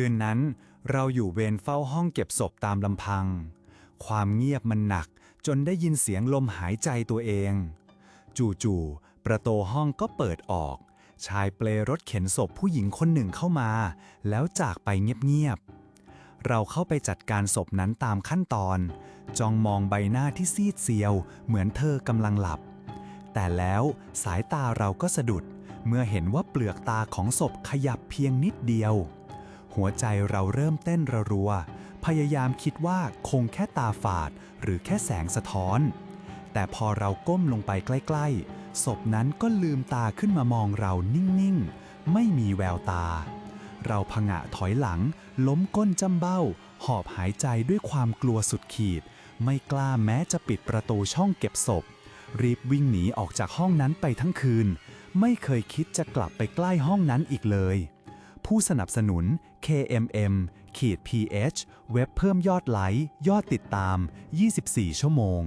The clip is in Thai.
คืนนั้น เราอยู่เวรเฝ้าห้องเก็บศพตามลำพัง ความเงียบมันหนักจนได้ยินเสียงลมหายใจตัวเอง จู่ๆประตูห้องก็เปิดออก ชายเปลรถเข็นศพผู้หญิงคนหนึ่งเข้ามา แล้วจากไปเงียบๆเราเข้าไปจัดการศพนั้นตามขั้นตอนจ้องมองใบหน้าที่ซีดเซียว เหมือนเธอกำลังหลับ แต่แล้วสายตาเราก็สะดุดเมื่อเห็นว่าเปลือกตาของศพขยับเพียงนิดเดียว หัวใจเราเริ่มเต้นระรัว พยายามคิดว่าคงแค่ตาฝาดหรือแค่แสงสะท้อน แต่พอเราก้มลงไปใกล้ๆ ศพนั้นก็ลืมตาขึ้นมามองเรานิ่งๆ ไม่มีแววตา เราผงะถอยหลัง ล้มก้นจำเบ้า หอบหายใจด้วยความกลัวสุดขีด ไม่กล้าแม้จะปิดประตูช่องเก็บศพ รีบวิ่งหนีออกจากห้องนั้นไปทั้งคืน ไม่เคยคิดจะกลับไปใกล้ห้องนั้นอีกเลย ผู้สนับสนุน KMM ขีด PH เว็บเพิ่มยอดไลค์ ยอดติดตาม 24 ชั่วโมง